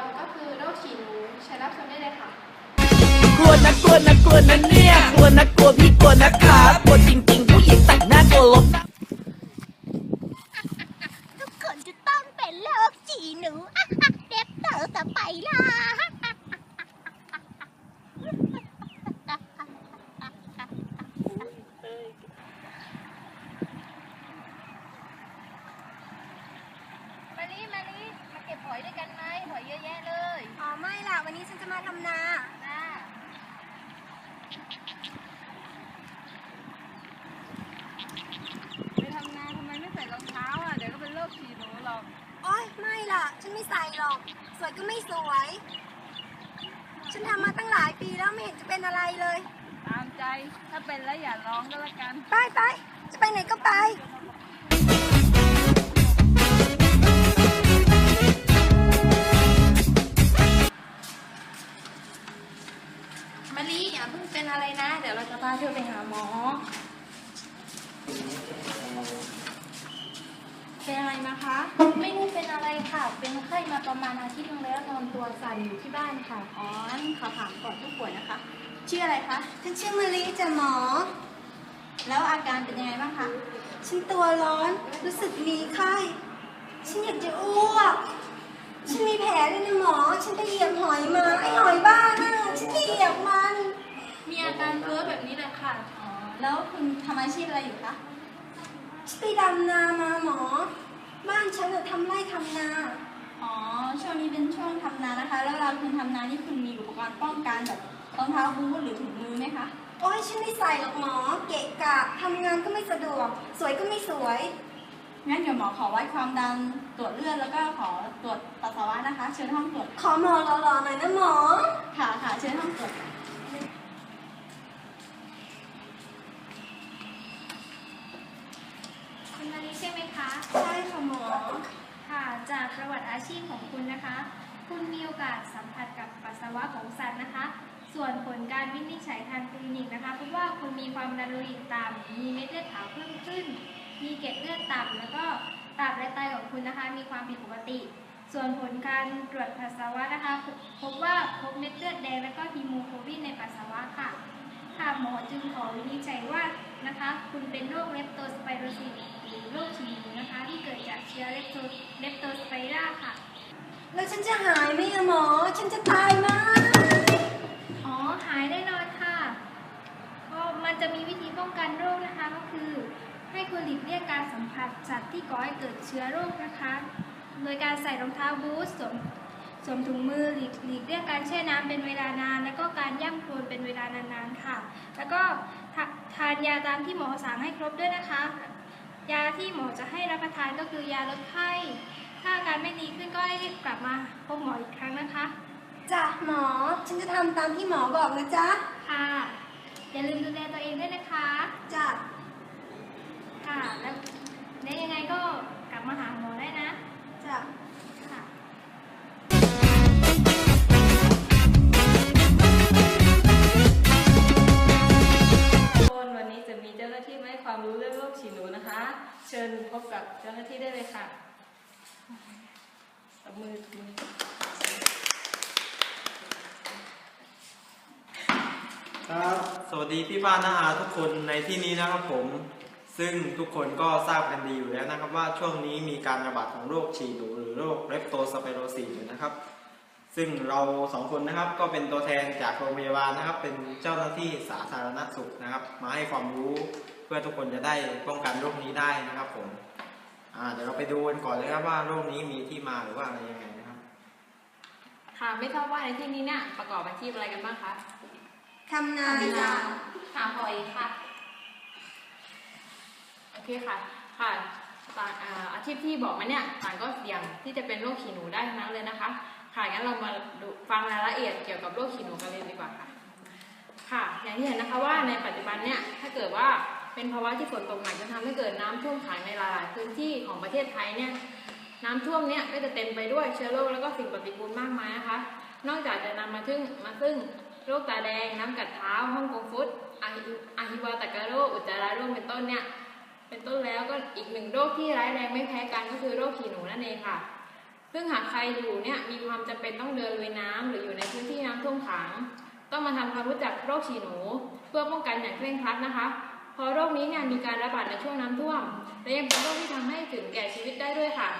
รก็คือโรคฉี่หนูเชิญรับชมได้เลยค่ะ กลัวนะกลัวนะกลัวนะเนี่ย กลัวนะกลัวพี่กลัวนะครับกลัวจริง ๆ ผู้หญิงแต่งหน้ากลัวลบ ทุกคนจะต้องเป็นโรคจีหนู เด็บเต๋อต่อไปล่ะ มาลีมาลีมาเก็บหอยด้วยกันไหมหอยเยอะแยะเลย อ๋อไม่ล่ะ วันนี้ฉันจะมาทำนา จ้า ไปทำงานทำไมไม่ใส่รองเท้าอะ เดี๋ยวก็เป็นโรคฉี่หนูหรอก โอ๊ย ไม่ล่ะ ฉันไม่ใส่ หรอก สวยก็ไม่สวย ฉันทำมาตั้งหลายปีแล้วไม่เห็นจะเป็นอะไรเลย ตามใจ ถ้าเป็นแล้วอย่าร้องก็แล้วกัน ไปไป จะไปไหนก็ไป ป็นไข้มาประมาณอาทิตย์นึงแล้วนอนตัวสั่นอยู่ที่บ้านค่ะ อ๋องั้นขอถามก่อนผู้ป่วยนะคะ ชื่ออะไรคะ ฉันชื่อมะลิจ้ะหมอ แล้วอาการเป็นยังไงบ้างคะ ฉันตัวร้อน รู้สึกมีไข้ ฉันอยากจะอ้วก ฉันมีแผลด้วยนะหมอ ฉันไปเหยียบหอยมา ไอ้หอยบ้าน่ะฉันไปเหยียบมัน มีอาการเพ้อแบบนี้เลยค่ะ อ๋อ แล้วคุณทำอาชีพอะไรอยู่คะ ฉันไปดำนามาหมอ บ้านฉันอะทำไร่ทำนา อ๋อ ช่วงนี้เป็นช่วงทำนานะคะ แล้วเวลาคุณทำนานี่คุณมีอุปกรณ์ป้องกันแบบรองเท้าบูทหรือถุงมือไหมคะ โอ้ยฉันไม่ใส่หรอกหมอ เกะกะทำงานก็ไม่สะดวก สวยก็ไม่สวย งั้นเดี๋ยวหมอขอวัดความดันตรวจเลือดแล้วก็ขอตรวจปัสสาวะนะคะ เชิญห้องตรวจ ขอหมอรอๆหน่อยนะหมอ ค่ะค่ะเชิญห้องตรวจ คุณมาลีใช่ไหมคะ ใช่ค่ะหมอค่ะ จากประวัติอาชีพของคุณนะคะ คุณมีโอกาสสัมผัสกับปัสสาวะของสัตว์นะคะ ส่วนผลการวินิจฉัยทางคลินิกนะคะพบว่าคุณมีความดันโลหิตต่ำมีเม็ดเลือดขาวเพิ่มขึ้น มีเกล็ดเลือดต่ำแล้วก็ตับและไตของคุณนะคะ มีความผิดปกติ ส่วนผลการตรวจปัสสาวะนะคะ พบว่าพบเม็ดเลือดแดงและก็ฮีโมโกลบินในปัสสาวะค่ะ ค่ะหมอจึงขอวินิจฉัยว่านะคะ คุณเป็นโรคเลปโตสไปโรซิส หรือโรคฉี่หนูนะคะ ที่เกิดจากเชื้อเลปโตเลปโตสไปราค่ะ แล้วฉันจะหายไหมอะหมอ ฉันจะตายไหมอ๋อหายแน่นอนค่ะ ก็มันจะมีวิธีป้องกันโรคนะคะก็คือ ให้คุณหลีกเลี่ยงการสัมผัสสัตว์ที่ก่อให้เกิดเชื้อโรคนะคะ โดยการใส่รองเท้าบูทสวมสวมถุงมือหลีกหลีกเลี่ยงการแช่น้ำเป็นเวลานาน แล้วก็การย่ำโคลนเป็นเวลานานๆค่ะ แล้วก็ทาทานยาตามที่หมอสั่งให้ครบด้วยนะคะ ยาที่หมอจะให้รับประทานก็คือยาลดไข้ ถ้าอาการไม่ดีขึ้นก็ให้รีบกลับมาพบหมออีกครั้งนะคะ จ้ะหมอ ฉันจะทำตามที่หมอบอกนะจ๊ะ ค่ะ อย่าลืมดูแลตัวเองด้วยนะคะ จ้ะ ค่ะ แล้วแล้วยังไงก็กลับมาหาหมอได้นะ จ้ะ เชิญพบกับเจ้าหน้าที่ได้เลยค่ะตบมือตบมือครับสวัสดีพี่ป้าน้าอาทุกคนในที่นี้นะครับผม ซึ่งทุกคนก็ทราบกันดีอยู่แล้วนะครับว่าช่วงนี้มีการระบาดของโรคฉี่หนูหรือโรคเลปโตสไปโรซิสอยู่นะครับ ซึ่งเราสองคนนะครับก็เป็นตัวแทนจากโรงพยาบาลนะครับ เป็นเจ้าหน้าที่สาธารณสุขนะครับ มาให้ความรู้ พื่อทุกคนจะได้ป้องกันโรคนี้ได้นะครับผมอ่าเดี๋ยวเราไปดูกันก่อนเลยครับว่าโรคนี้มีที่มาหรือว่าอะไรยังไงนะครับ ค่ะไม่ทราบว่าในที่นี้เนี่ยประกอบอาชีพอะไรกันบ้างคะทำนาจ้ะหาหอยค่ะ โอเคค่ะ ค่ะต่างอ่าอาชีพที่บอกมาเนี่ยต่างก็เสี่ยงที่จะเป็นโรคฉี่หนูได้ทั้งนั้นเลยนะคะ ค่ะงั้นเรามาดูฟังรายละเอียดเกี่ยวกับโรคฉี่หนูกันเลยดีกว่าค่ะ ค่ะ อย่างที่เห็นนะคะว่าในปัจจุบันเนี่ยถ้าเกิดว่า เป็นภาวะที่ฝนตกหนักจะทำให้เกิดน้ำท่วมขังในหลายๆพื้นที่ของประเทศไทยเนี่ยน้ำท่วมเนี่ยก็จะเต็มไปด้วยเชื้อโรคแล้วก็สิ่งปฏิกูลมากมายนะคะ นอกจากจะนำมาถึงมาซึ่งโรคตาแดง น้ำกัดเท้าห้องกงฟุตอาฮิอาฮิวาตากาโรอุจจาระร่วงเป็นต้นเนี่ยเป็นต้นแล้วก็อีกหนึ่งโรคที่ร้ายแรงไม่แพ้กันก็คือโรคขีหนูนั่นเองค่ะ ซึ่งหากใครอยู่เนี่ยมีความจำเป็นต้องเดินลุยน้ำหรืออยู่ในพื้นที่น้ำท่วมขัง ต้องมาทำความรู้จักโรคฉี่หนู เพื่อป้องกันอย่างเคร่งครัดนะคะ ราะโรคนี้เนี่ยมีการระบาดในช่วงน้ำท่วม และยังเป็นโรคที่ทำให้ถึงแก่ชีวิตได้ด้วยค่ะ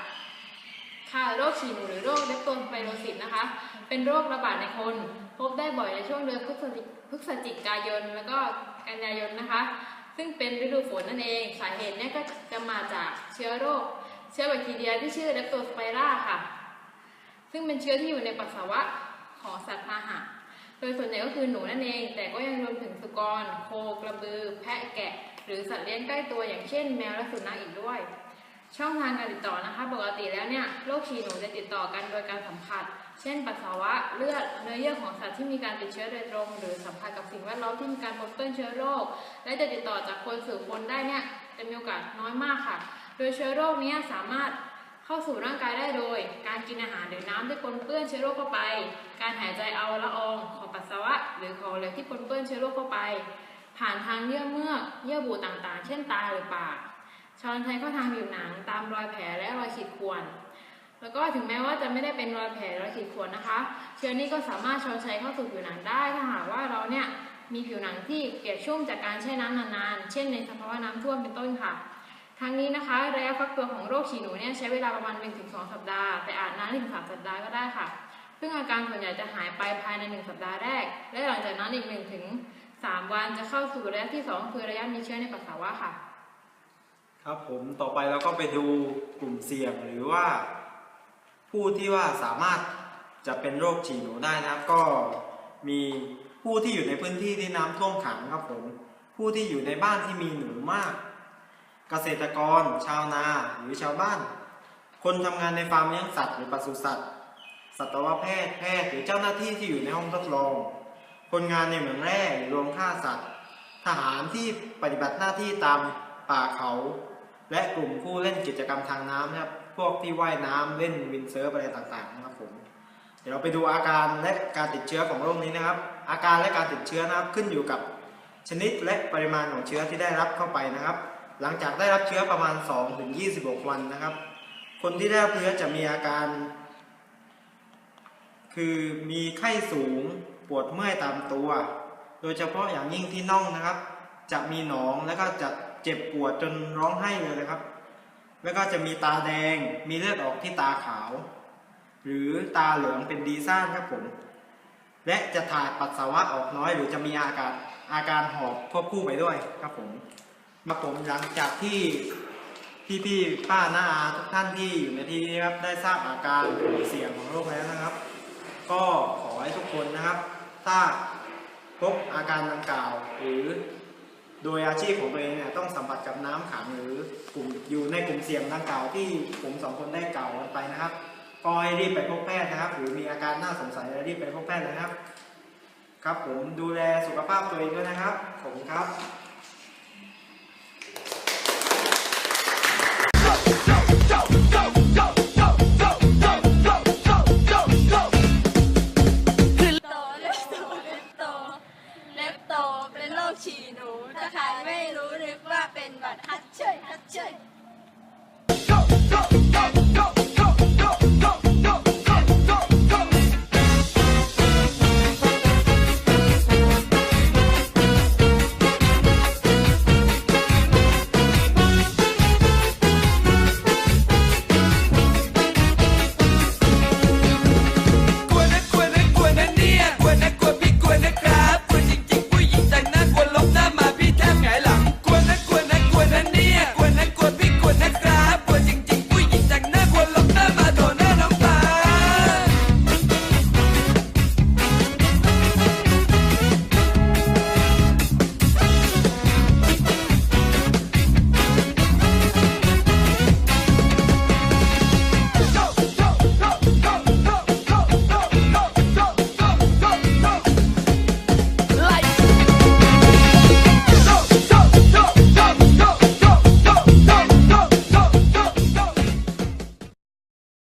ค่ะโรคฉี่หนูหรือโรคเลปโตสไปโรซิสนะคะ เป็นโรคระบาดในคน พบได้บ่อยในช่วงเดือนพฤศจิกายน แล้วก็กันยายนนะคะ ซึ่งเป็นฤดูฝนนั่นเอง สาเหตุเนี่ยก็จะมาจากเชื้อโรค เชื้อแบคทีเรียที่ชื่อเลปโตสไปราค่ะ ซึ่งเป็นเชื้อที่อยู่ในปัสสาวะของสัตว์พาหะ โดยส่วนใหญ่ก็คือหนูนั่นเอง แต่ก็ยังรวมถึงสุกร โคกระบือ แพะแกะ หรือสัตว์เลี้ยงใกล้ตัวอย่างเช่นแมวและสุนัขอีกด้วย ช่องทางการติดต่อนะคะ ปกติแล้วเนี่ยโรคฉี่หนูจะติดต่อกันโดยการสัมผัส เช่น ปัสสาวะเลือดเนื้อเยื่อของสัตว์ที่มีการติดเชื้อโดยตรง หรือสัมผัสกับสิ่งแวดล้อมที่มีการพบต้นเชื้อโรค และจะติดต่อจากคนสู่คนได้เนี่ยจะมีโอกาสน้อยมากค่ะ โดยเชื้อโรคนี้สามารถ เข้าสู่ร่างกายได้โดย การกินอาหารหรือน้ำที่ปนเปื้อนเชื้อโรคเข้าไป การหายใจเอาละอองของปัสสาวะ หรือของเหลวที่ปนเปื้อนเชื้อโรคเข้าไป ผ่านทางเยื่อเมือกเยื่อบุต่างๆ เช่นตาหรือปากช้อนใช้เข้าทางผิวหนังตามรอยแผลและรอยขีดข่วน แล้วก็ถึงแม้ว่าจะไม่ได้เป็นรอยแผลรอยขีดข่วนนะคะ เชื้อนี้ก็สามารถช้อนใช้เข้าสู่ผิวหนังได้ถ้าหากว่าเราเนี่ยมีผิวหนังที่เปียกชุ่มจากการแช่น้ำนานๆ เช่นในสภาวะน้ำท่วมเป็นต้นค่ะ ทั้งนี้นะคะระยะฟักตัวของโรคฉี่หนูเนี่ยใช้เวลาประมาณ 1-2 สัปดาห์ แต่อาจนานถึง3สัปดาห์ก็ได้ค่ะ ซึ่งอาการส่วนใหญ่จะหายไปภายใน 1 สัปดาห์แรก และหลังจากนั้นอีก1ถึง3วันจะเข้าสู่ระยะที่ 2 คือระยะมีเชื้อในปัสสาวะค่ะ ครับผมต่อไปเราก็ไปดูกลุ่มเสี่ยงหรือว่า ผู้ที่ว่าสามารถจะเป็นโรคฉี่หนูได้นะครับก็มีผู้ที่อยู่ในพื้นที่ที่น้ำท่วมขังครับผมผู้ที่อยู่ในบ้านที่มีหนูมาก เกษตรกร ชาวนา หรือชาวบ้าน คนทำงานในฟาร์มเลี้ยงสัตว์หรือปศุสัตว์ สัตวแพทย์แพทย์หรือเจ้าหน้าที่ที่อยู่ในห้องทดลอง คนงานในเหมืองแร่หรือโรงฆ่าสัตว์ ทหารที่ปฏิบัติหน้าที่ตามป่าเขา และกลุ่มผู้เล่นกิจกรรมทางน้ำนะครับพวกที่ว่ายน้ำเล่นวินเซิร์ฟอะไรต่างๆนะครับผมเดี๋ยวเราไปดูอาการและการติดเชื้อของโรคนี้นะครับ อาการและการติดเชื้อนะครับขึ้นอยู่กับชนิดและปริมาณของเชื้อที่ได้รับเข้าไปนะครับ หลังจากได้รับเชื้อประมาณ 2-26 วันนะครับ คนที่ได้รับเชื้อจะมีอาการ คือมีไข้สูงปวดเมื่อยตามตัว โดยเฉพาะอย่างยิ่งที่น่องนะครับ จะมีหนองแล้วก็จะเจ็บปวดจนร้องไห้เลยนะครับ แล้วก็จะมีตาแดงมีเลือดออกที่ตาขาว หรือตาเหลืองเป็นดีซ่านครับผมและจะถ่ายปัสสาวะออกน้อย หรือจะมีอาการอาการหอบควบคู่ไปด้วยครับผม มาผมหลังจากที่พี่พี่ๆป้าน้าอาทุกท่านที่อยู่ในที่นี้ครับได้ทราบอาการเสี่ยงของโรคแล้วนะครับ ก็ขอให้ทุกคนนะครับ ถ้าพบอาการดังกล่าว หรือโดยอาชีพของตัวเองเนี่ยต้องสัมผัสกับน้ำขังหรือกลุ่มอยู่ในกลุ่มเสี่ยงดังกล่าวที่ผมสองคนได้กล่าวกันไปนะครับ ก็ให้รีบไปพบแพทย์นะครับ หรือมีอาการน่าสงสัยรีบไปพบแพทย์นะครับ ครับผมดูแลสุขภาพตัวเองด้วยนะครับ ขอบคุณครับ